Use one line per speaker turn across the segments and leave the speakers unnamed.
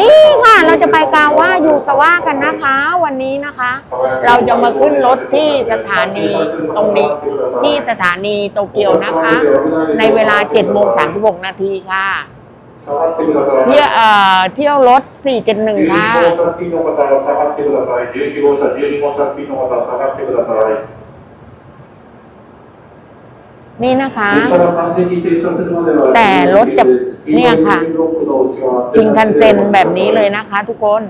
นี่ค่ะเราจะไปกาว่ายูสว่ากันนะคะ วันนี้นะคะ เราจะมาขึ้นรถที่สถานีตรงนี้ที่สถานีโตเกียวนะคะ ในเวลา7โมงสา36นาทีค่ะเที่ยวเที่ยวรถ 471 ค่ะนี่นะคะ แต่รถจะ เนี่ยค่ะ ชิงคันเซ็นแบบนี้เลยนะคะ ทุกคน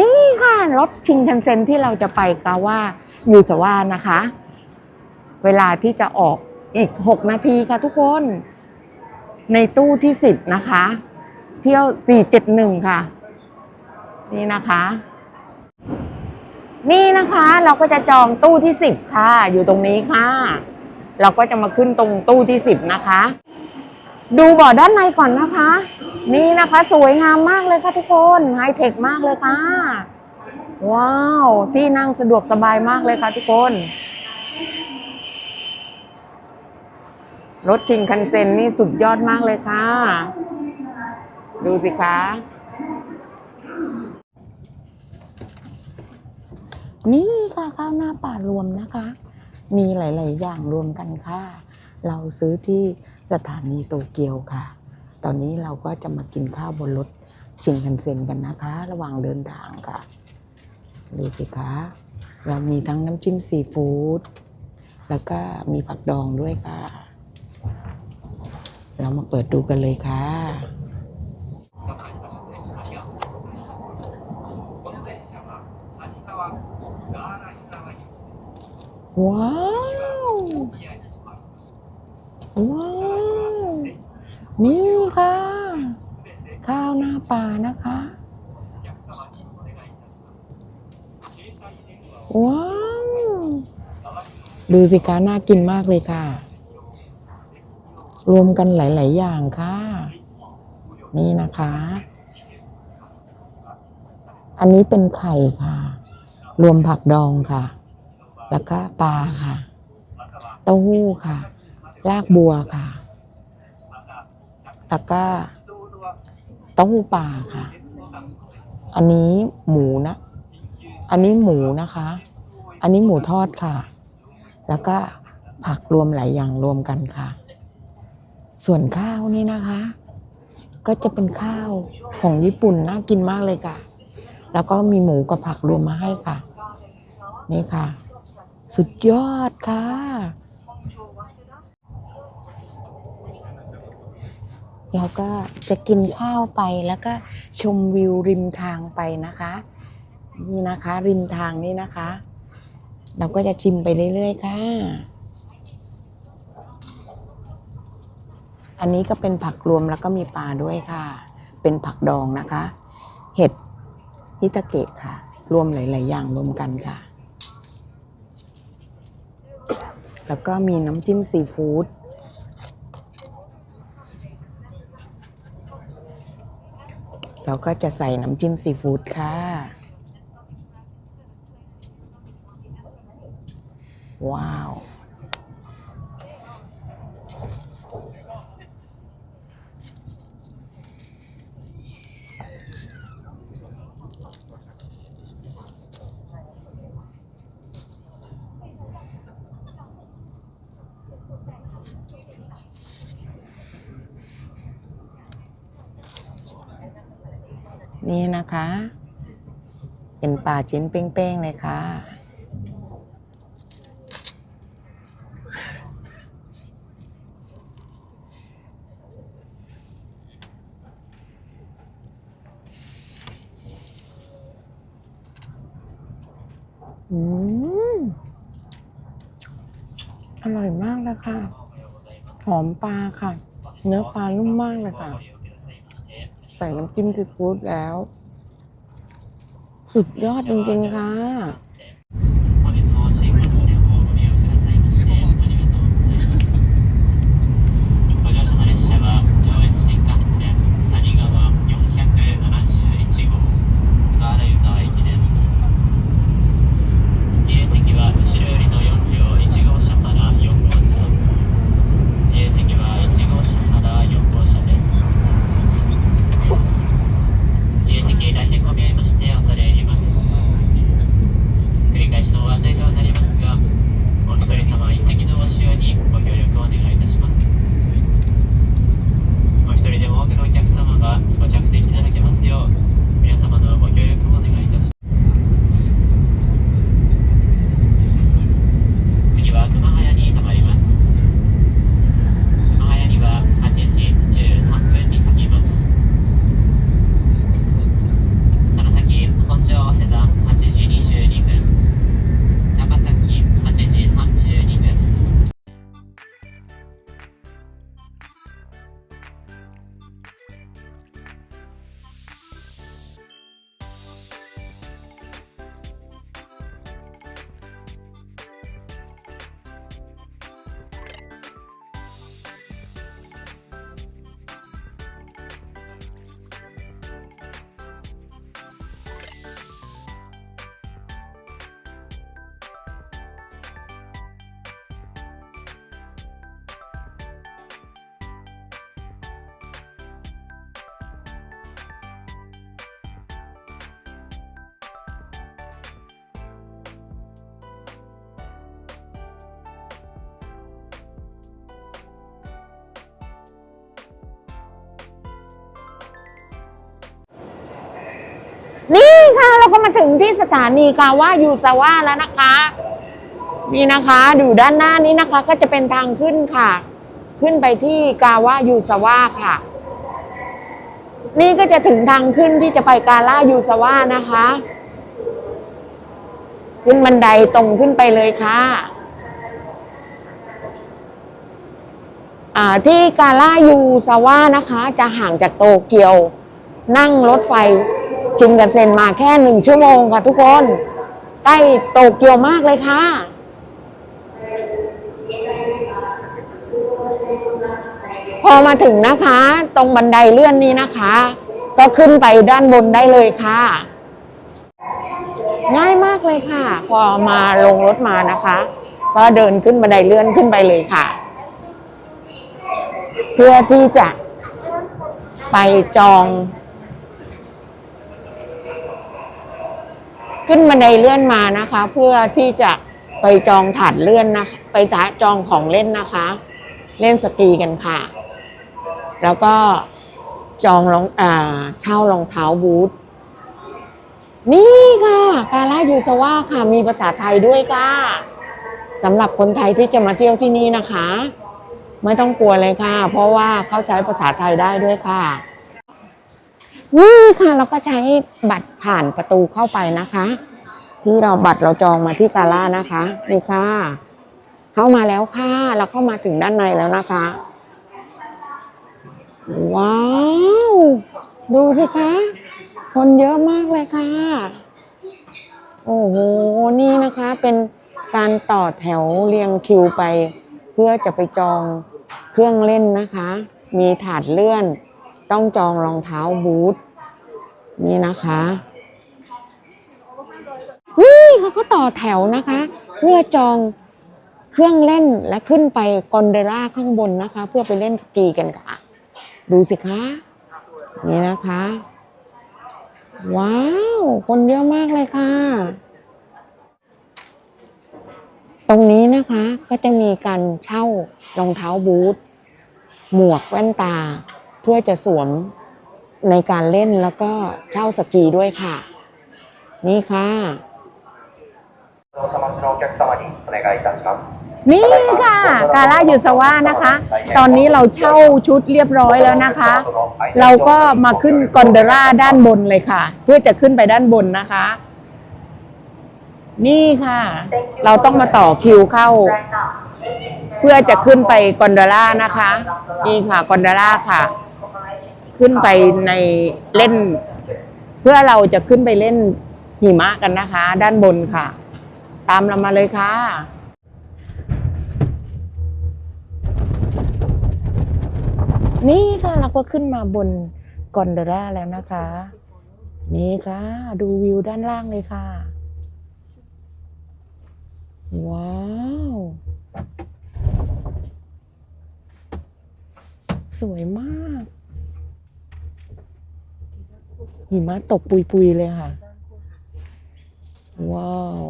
นี่ค่ะรถชิงคันเซ็นที่เราจะไปกาว่ายูสวานะคะ เวลาที่จะออกอีก 6 นาทีค่ะทุกคน ในตู้ที่ 10 นะคะ เที่ยว 471 ค่ะ นี่นะคะ นี่นะคะเราก็จะจองตู้ที่ 10 ค่ะ อยู่ตรงนี้ค่ะ เราก็จะมาขึ้นตรงตู้ที่ 10 นะคะ ดูบ่อด้านในก่อนนะคะ นี่นะคะสวยงามมากเลยค่ะทุกคนไฮเทคมากเลยค่ะ ว้าว ที่นั่งสะดวกสบายมากเลยค่ะทุกคน รถชิงคันเซ็นนี่สุดยอดมากเลยค่ะ ดูสิคะ นี่ค่ะข้าวหน้าป่ารวมนะคะ มีหลาย ๆ อย่างรวมกันค่ะ เราซื้อที่สถานีโตเกียวค่ะ ตอนนี้เราก็จะมากินข้าวบนรถชิงคันเซ็นกันนะคะ ระหว่างเดินทางค่ะ ดูสิคะ เรามีทั้งน้ำจิ้มซีฟู้ดแล้วก็มีผักดองด้วยค่ะ เรามาเปิดดูกันเลยค่ะ ว้าว ว้าว นี่ค่ะ ข้าวหน้าปลานะคะ ว้าว ดูสิคะน่ากินมากเลยค่ะ รวมกันหลาย ๆ อย่างค่ะ นี่นะคะ อันนี้เป็นไข่ค่ะ รวมผักดองค่ะ แล้วก็ปลาค่ะ เต้าหู้ค่ะรากบัวค่ะ แล้วก็เต้าหู้ปลาค่ะ อันนี้หมูนะ อันนี้หมูนะคะ อันนี้หมูทอดค่ะ แล้วก็ผักรวมหลายอย่างรวมกันค่ะ ส่วนข้าวนี่นะคะ ก็จะเป็นข้าวของญี่ปุ่นน่ากินมากเลยค่ะ แล้วก็มีหมูกับผักรวมมาให้ค่ะ นี่ค่ะ สุดยอดค่ะ เราก็จะกินข้าวไปแล้วก็ชมวิวริมทางไปนะคะ นี่นะคะ ริมทางนี่นะคะ เราก็จะชิมไปเรื่อยๆค่ะ อันนี้ก็เป็นผักรวมแล้วก็มีปลาด้วยค่ะ เป็นผักดองนะคะ เห็ดฮิตาเกะค่ะ รวมหลาย ๆ อย่างรวมกันค่ะ แล้วก็มีน้ำจิ้มซีฟู้ดเราก็จะใส่น้ำจิ้มซีฟู้ดค่ะ ว้าว นี่นะคะ เป็นปลาชิ้นเป้งๆเลยค่ะ อืม อร่อยมากเลยค่ะ หอมปลาค่ะ เนื้อปลานุ่มมากเลยค่ะ ใส่น้ำจิ้มซีฟู้ดแล้ว สุดยอดจริงๆค่ะ มาถึงที่สถานีกาวายูซาวะแล้วนะคะ นี่นะคะอยู่ด้านหน้านี้นะคะ ก็จะเป็นทางขึ้นค่ะ ขึ้นไปที่กาวายูซาวะค่ะ นี่ก็จะถึงทางขึ้นที่จะไปกาล่ายูซาวะนะคะ ขึ้นบันไดตรงขึ้นไปเลยค่ะที่กาล่ายูซาวะนะคะ จะห่างจากโตเกียว นั่งรถไฟ ชินกันเซ็นมาแค่หนึ่งชั่วโมงค่ะทุกคนใกล้โตเกียวมากเลยค่ะ พอมาถึงนะคะ ตรงบันไดเลื่อนนี้นะคะ ก็ขึ้นไปด้านบนได้เลยค่ะ ง่ายมากเลยค่ะ พอมาลงรถมานะคะ ก็เดินขึ้นบันไดเลื่อนขึ้นไปเลยค่ะ เพื่อที่จะไปจอง ขึ้นบันไดเลื่อนมานะคะ เพื่อที่จะไปจองถาดเลื่อนนะคะไปจองของเล่นนะคะ เล่นสกีกันค่ะ แล้วก็จองรองอ่าเช่ารองเท้าบูทนี่ค่ะกาลายูสวาค่ะมีภาษาไทยด้วยค่ะสำหรับคนไทยที่จะมาเที่ยวที่นี่นะคะ ไม่ต้องกลัวเลยค่ะ เพราะว่าเขาใช้ภาษาไทยได้ด้วยค่ะ นี่ค่ะเราก็ใช้บัตรผ่านประตูเข้าไปนะคะ ที่เราบัตรเราจองมาที่กาล่านะคะนี่ค่ะ เข้ามาแล้วค่ะ เราเข้ามาถึงด้านในแล้วนะคะ ว้าว ดูสิคะ คนเยอะมากเลยค่ะ โอ้โหนี่นะคะเป็นการต่อแถวเรียงคิวไป เพื่อจะไปจองเครื่องเล่นนะคะ มีถาดเลื่อน ต้องจองรองเท้าบูทนี่นะคะนี่เขาก็ต่อแถวนะคะ เพื่อจองเครื่องเล่นและขึ้นไปกอนเดล่าข้างบนนะคะ เพื่อไปเล่นสกีกันค่ะ ดูสิคะนี่นะคะ ว้าว คนเยอะมากเลยค่ะ ตรงนี้นะคะก็จะมีการเช่ารองเท้าบูทหมวกแว่นตา เพื่อจะสวมในการเล่นแล้วก็เช่าสกีด้วยค่ะ นี่ค่ะนี่ค่ะ กาล่ายูสวานะคะ ตอนนี้เราเช่าชุดเรียบร้อยแล้วนะคะ เราก็มาขึ้นกอนเดร่าด้านบนเลยค่ะ เพื่อจะขึ้นไปด้านบนนะคะ นี่ค่ะ เราต้องมาต่อคิวเข้า เพื่อจะขึ้นไปกอนเดร่านะคะ นี่ค่ะกอนเดร่าค่ะ ขึ้นไปในเล่น เพื่อเราจะขึ้นไปเล่นหิมะกันนะคะ ด้านบนค่ะ ตามเรามาเลยค่ะนี่ค่ะเราก็ขึ้นมาบนกอนเดล่าแล้วนะคะ นี่ค่ะ ดูวิวด้านล่างเลยค่ะ ว้าว สวยมาก หิมะตกปุยๆเลยค่ะ ว้าว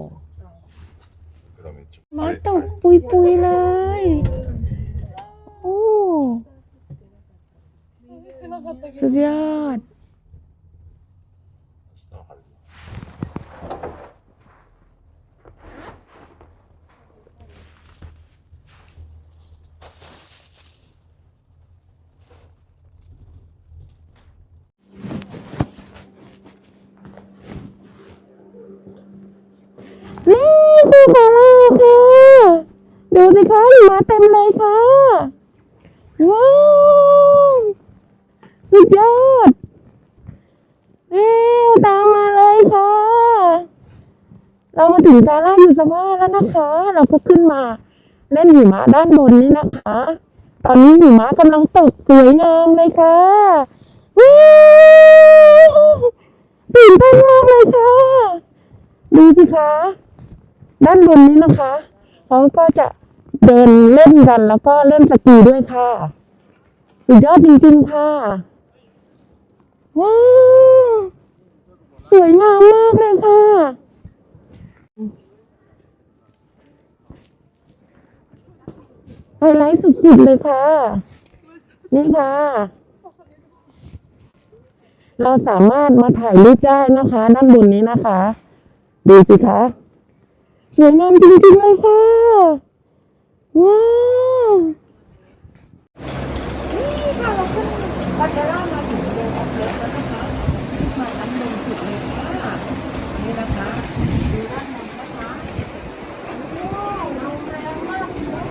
หิมาตกปุยๆเลยโอ้สุดยอด นี่คือของเราค่ะดู สิคะหิมาเต็มเลยค่ะ ว้าว สุดยอดเอ้วตามมาเลยค่ะ เรามาถึงกาล่าอยู่สภาแล้วนะคะ เราก็ขึ้นมา เล่นหิมะด้านบนนี้นะคะ ตอนนี้หิมะกำลังตกสวยงามเลยค่ะว้าวตื่นเต้นมากเลยค่ะ ดูสิคะ ด้านบนนี้นะคะเขาก็จะ เดินเล่นกันแล้วก็เล่นสกีด้วยค่ะ สุดยอดจริงๆค่ะ ว้าว สวยงามมากเลยค่ะ ไฮไลท์สุดๆเลยค่ะ นี่ค่ะ เราสามารถมาถ่ายรูปได้นะคะ ด้านบนนี้นะคะ ดูสิคะ สวยงามจริงๆเลยค่ะ ว้าว นี่ค่ะเราขึ้นบันเดล่ามาถึงเรือออกเรือแล้วนะคะขึ้นมาชั้นบนสุดเลยค่ะ นี่นะคะดูด้านบนนะคะว้าวลมแรงมากเลย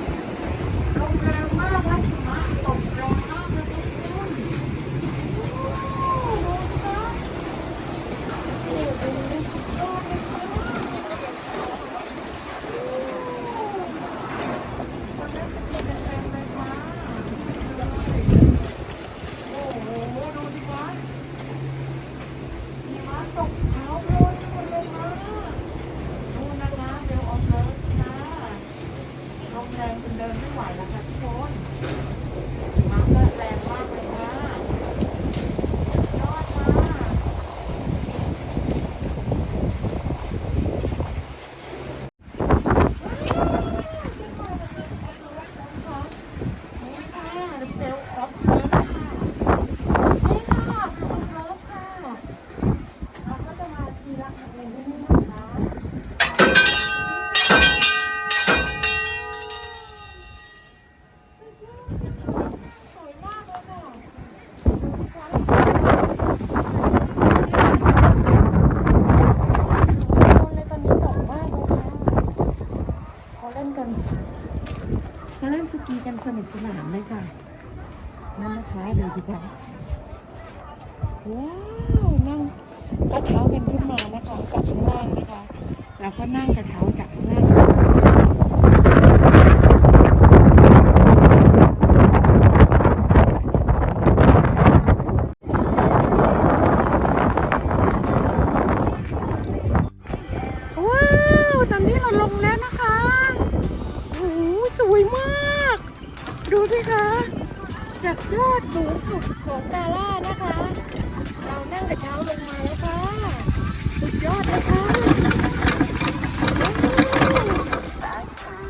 ลมแรงมากและหิมะตกแรงมากเลยทุกคนว้าวดูสิคะโอ้โหสุดยอดเลยค่ะวันนั้นจะเป็นแรงไหมคะ โอ้โห ดูสิคะมีม้าตกเท้าโรยหมดเลยค่ะดูนะคะเร็วออกเลยนะลมแรงจนเดินไม่ไหวแล้วค่ะทุกคนม้าเดินแรงมากเลยค่ะยอดมากนี่ค่ะเร็วออกเลยค่ะ นี่ค่ะคุณรบค่ะ เราก็จะมาทีละอันเลยนี่นะคะสวยมากเลยค่ะคนในตอนนี้บอกมากเลยค่ะเขาเล่นกันเขาเล่นสกีกัน สนานเลยค่ะ นั่นนะคะดูสิคะว้าวนั่งกระเช้ากันขึ้นมานะคะจากข้างล่างนะคะแล้วก็นั่งกระเช้าจากข้างล่างว้าว ตอนนี้เราลงแล้วนะคะโอ้โหสวยมาก สิคะ จากยอดสูงสุดของกาล่านะคะ เรานั่งกระเช้าลงมาแล้วค่ะ สุดยอดเลยค่ะ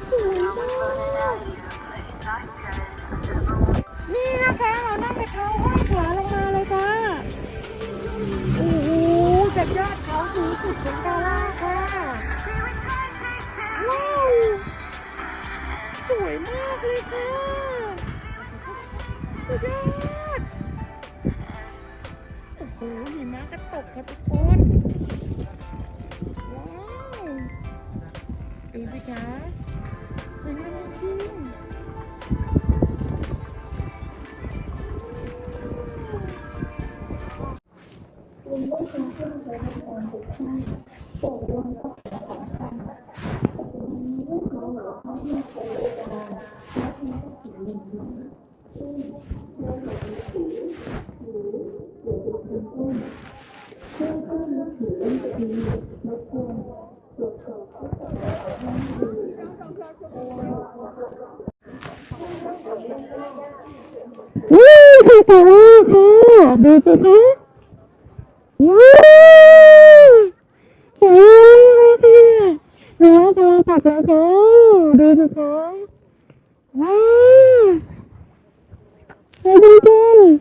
สวยมากนี่นะคะเรานั่งกระเช้าห้อยขาลงมาเลยค่ะ โอ้โหจากยอดเขาสูงสุดของกาล่าค่ะว้าวสวยมากเลยค่ะ สุดยอด โอ้โหหิมะก็ตกครับทุกคน ว้าว ดูสิคะสวยงามจริงว้าวสวยมากค่ะดูสิคะว้าวสวยมากเลยค่ะว้าวตัวตั ดแล้วค่ะดูสิคะว้าวสวยจริงๆว้าวสุดยอดโอ้ว้าว Mmm.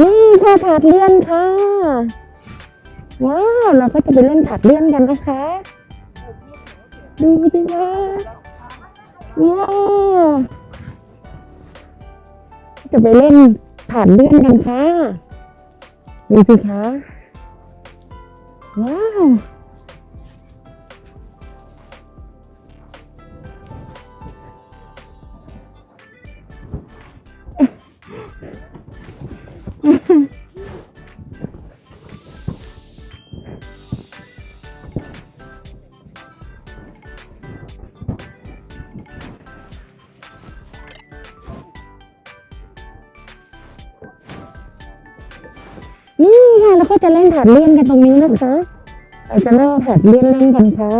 นี่ค่ะถาดเลื่อนค่ะ ว้าวเราก็จะไปเล่นถาดเลื่อนกันนะคะ ดูสิคะว้าวจะไปเล่นถาดเลื่อนกันค่ะดูสิคะว้าว ถอดเลื่อนกันตรงนี้นะคะเราจะเริ่มถอดเลื่อนเล่นกันค่ะ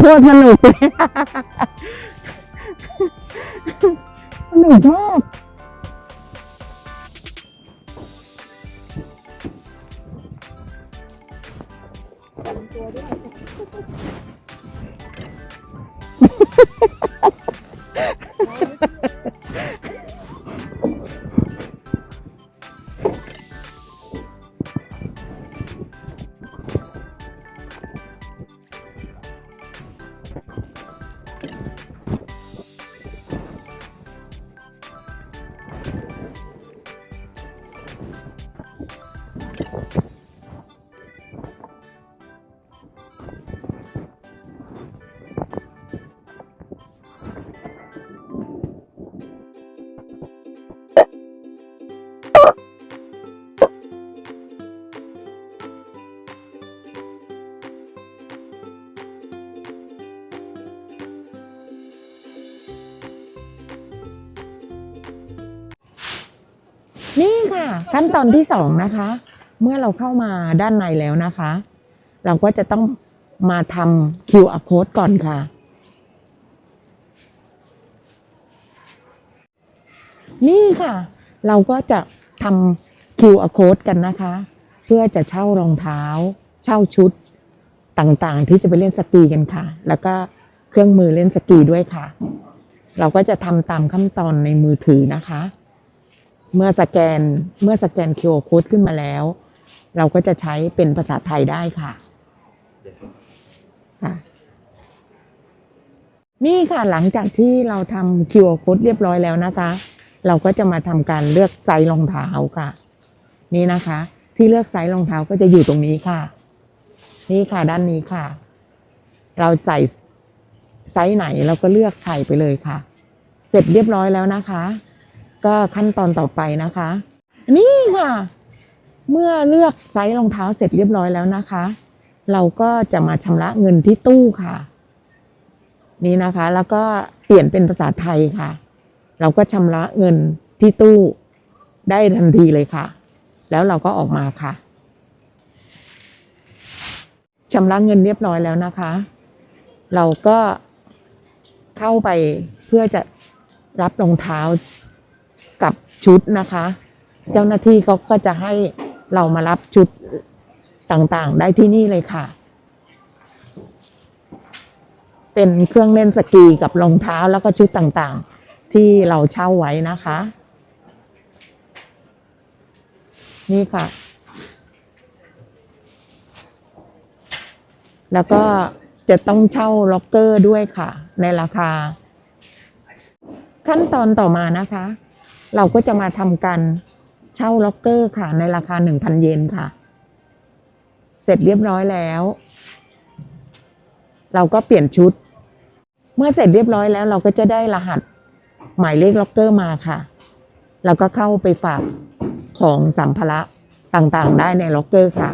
โคตรสนุกเลยสนุกมาก นี่ค่ะ ขั้นตอนที่สองนะคะ เมื่อเราเข้ามาด้านในแล้วนะคะ เราก็จะต้องมาทำ QR code ก่อนค่ะ นี่ค่ะ เราก็จะทำ QR code กันนะคะ เพื่อจะเช่ารองเท้า เช่าชุดต่างๆ ที่จะไปเล่นสกีกันค่ะ แล้วก็เครื่องมือเล่นสกีด้วยค่ะ เราก็จะทำตามขั้นตอนในมือถือนะคะ เมื่อสแกนเมื่อสแกน QR code ขึ้นมาแล้ว เราก็จะใช้เป็นภาษาไทยได้ค่ะค่ะ นี่ค่ะหลังจากที่เราทำ QR code เรียบร้อยแล้วนะคะ เราก็จะมาทำการเลือกไซส์รองเท้าค่ะ นี่นะคะ ที่เลือกไซส์รองเท้าก็จะอยู่ตรงนี้ค่ะ นี่ค่ะด้านนี้ค่ะ เราใส่ไซส์ไหนเราก็เลือกใส่ไปเลยค่ะ เสร็จเรียบร้อยแล้วนะคะ ก็ขั้นตอนต่อไปนะคะ นี่ค่ะ เมื่อเลือกไซส์รองเท้าเสร็จเรียบร้อยแล้วนะคะ เราก็จะมาชำระเงินที่ตู้ค่ะ นี่นะคะ แล้วก็เปลี่ยนเป็นภาษาไทยค่ะ เราก็ชำระเงินที่ตู้ได้ทันทีเลยค่ะ แล้วเราก็ออกมาค่ะชำระเงินเรียบร้อยแล้วนะคะ เราก็เข้าไปเพื่อจะรับรองเท้า ชุดนะคะ เจ้าหน้าที่เขาก็จะให้เรามารับชุดต่างๆ ได้ที่นี่เลยค่ะ เป็นเครื่องเล่นสกีกับรองเท้าแล้วก็ชุดต่างๆ ที่เราเช่าไว้นะคะ นี่ค่ะ แล้วก็จะต้องเช่าล็อกเกอร์ด้วยค่ะ ในราคา ขั้นตอนต่อมานะคะ เราก็จะมาทำการเช่าล็อกเกอร์ค่ะ ในราคาหนึ่งพันเยนค่ะ เสร็จเรียบร้อยแล้ว เราก็เปลี่ยนชุด เมื่อเสร็จเรียบร้อยแล้ว เราก็จะได้รหัสหมายเลขล็อกเกอร์มาค่ะ แล้วก็เข้าไปฝากของสัมภาระต่างๆ ได้ในล็อกเกอร์ค่ะ